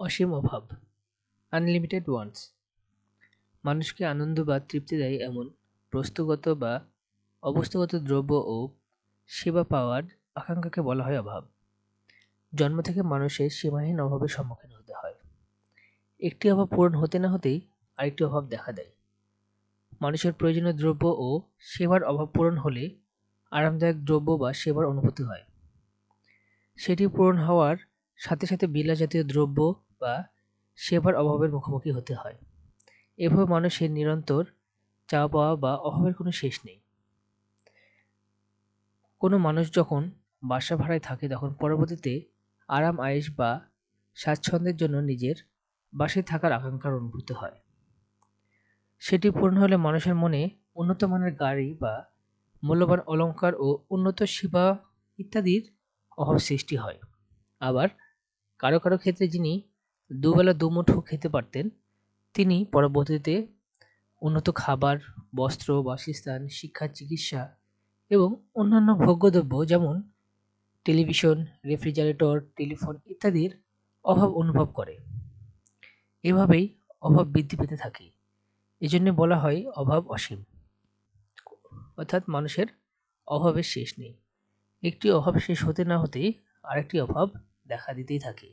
অসীম অভাব। Unlimited wants মানুষকে আনন্দ বা তৃপ্তি দেয় এমন বস্তুগত বা অবস্তুগত দ্রব্য ও সেবা পাওয়ার আকাঙ্ক্ষাকে বলা হয় অভাব। জন্ম থেকে মানুষের সীমাহীন অভাবের সম্মুখীন হতে হয়। একটি অভাব পূরণ হতে না হতেই আরেকটি অভাব দেখা দেয়। মানুষের প্রয়োজনীয় দ্রব্য ও সেবার অভাব পূরণ হলে আরামদায়ক দ্রব্য বা সেবার অনুভূতি হয়। সেটি পূরণ হওয়ার সাথে সাথে বিলা জাতীয় দ্রব্য বা সেবার অভাবের মুখোমুখি হতে হয়। এভাবে মানুষের নিরন্তর চাওয়া পাওয়া বা অভাবের কোনো শেষ নেই। কোনো মানুষ যখন বাসা ভাড়ায় থাকে, তখন পরবর্তীতে আরাম, আয়েশ বা স্বাচ্ছন্দ্যের জন্য নিজের বাসায় থাকার আকাঙ্ক্ষার অনুভূতি হয়। সেটি পূর্ণ হলে মানুষের মনে উন্নত মানের গাড়ি বা মূল্যবান অলংকার ও উন্নত সেবা ইত্যাদির অভাব সৃষ্টি হয়। আবার কারও কারও ক্ষেত্রে যিনি দুবেলা দুমুঠো খেতে পারতেন। তিনি পরবর্তীতে উন্নত খাবার, বস্ত্র, বাসস্থান, শিক্ষা, চিকিৎসা এবং অন্যান্য ভোগ্যদ্রব্য যেমন টেলিভিশন, রেফ্রিজারেটর, টেলিফোন ইত্যাদির অভাব অনুভব করে। এভাবেই অভাব বৃদ্ধি পেতে থাকে। এজন্য বলা হয় অভাব অসীম। অর্থাৎ মানুষের অভাবের শেষ নেই। একটি অভাব শেষ হতে না হতেই আরেকটি অভাব দেখা দিতেই থাকে।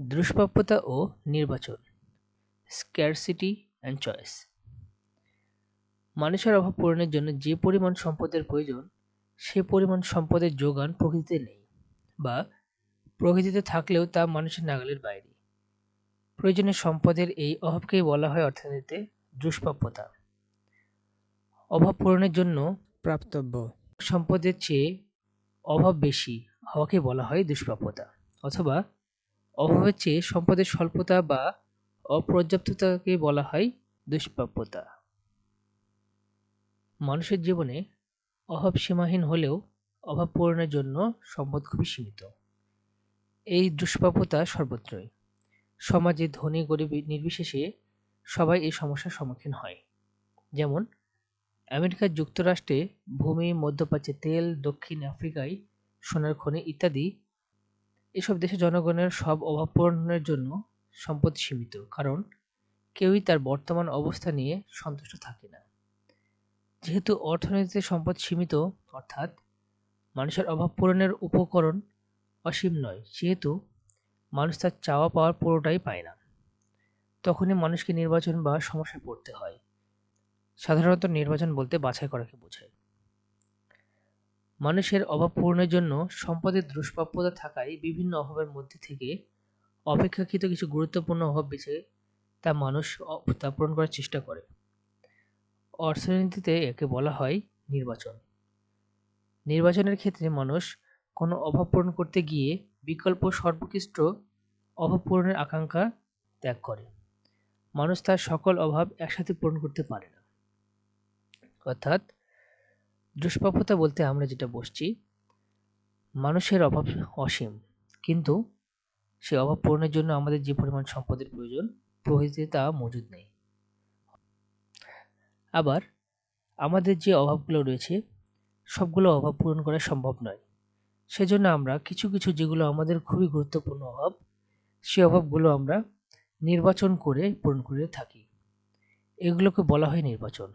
দুষ্প্রাপ্যতা ও নির্বাচন। স্ক্যারসিটি অ্যান্ড চয়েস মানুষের অভাব পূরণের জন্য যে পরিমাণ সম্পদের প্রয়োজন সে পরিমাণ সম্পদের যোগান প্রকৃতিতে নেই বা প্রকৃতিতে থাকলেও তা মানুষের নাগালের বাইরে। প্রয়োজনীয় সম্পদের এই অভাবকেই বলা হয় অর্থনীতিতে দুষ্প্রাপ্যতা অভাব পূরণের জন্য প্রাপ্তব্য। সম্পদের চেয়ে অভাব বেশি হওয়াকে বলা হয় দুষ্প্রাপ্যতা অথবা অভাবের চেয়ে সম্পদের স্বল্পতা বা অপর্যাপ্ততাকে বলা হয় দুষ্প্রাপ্যতা। মানুষের জীবনে অভাব সীমাহীন হলেও অভাব পূরণের জন্য সম্পদ খুবই সীমিত। এই দুষ্প্রাপ্যতা সর্বত্রই। সমাজে ধনী, গরিব নির্বিশেষে সবাই এই সমস্যার সম্মুখীন হয়। যেমন, আমেরিকা যুক্তরাষ্ট্রে ভূমি, মধ্যপ্রাচ্যে তেল, দক্ষিণ আফ্রিকায় সোনার খনি ইত্যাদি এসব দেশে জনগণের সব অভাব পূরণের জন্য সম্পদ সীমিত, কারণ কেউই তার বর্তমান অবস্থা নিয়ে সন্তুষ্ট থাকে না। যেহেতু অর্থনীতিতে সম্পদ সীমিত, অর্থাৎ মানুষের অভাব পূরণের উপকরণ অসীম নয়, সেহেতু মানুষ তার চাওয়া পাওয়ার পুরোটাই পায় না। তখনই মানুষকে নির্বাচন বা সমস্যায় পড়তে হয়। সাধারণত নির্বাচন বলতে বাছাই করাকে বোঝায়। মানুষের অভাব পূরণের জন্য সম্পদের দুষ্প্রাপ্যতা থাকায় বিভিন্ন অভাবের মধ্যে থেকে অপেক্ষাকৃত কিছু গুরুত্বপূর্ণ অভাব বেছে তা মানুষ তা পূরণ করার চেষ্টা করে। অর্থনীতিতে একে বলা হয় নির্বাচন। নির্বাচনের ক্ষেত্রে মানুষ কোনো অভাব পূরণ করতে গিয়ে বিকল্প সর্বোৎকৃষ্ট অভাব পূরণের আকাঙ্ক্ষা ত্যাগ করে। মানুষ তার সকল অভাব একসাথে পূরণ করতে পারে না। অর্থাৎ দুষ্প্রাপ্যতা বলতে আমরা যেটা বসছি মানুষের অভাব অসীম। কিন্তু সে অভাব পূরণের জন্য আমাদের যে পরিমাণ সম্পদের প্রয়োজন, প্রকৃতিতে তা মজুদ নেই। আবার আমাদের যে অভাবগুলো রয়েছে, সবগুলো অভাব পূরণ করা সম্ভব নয়। সেজন্য আমরা কিছু কিছু যেগুলো আমাদের খুবই গুরুত্বপূর্ণ অভাব সে অভাবগুলো আমরা নির্বাচন করে পূরণ করে থাকি। এগুলোকে বলা হয় নির্বাচন।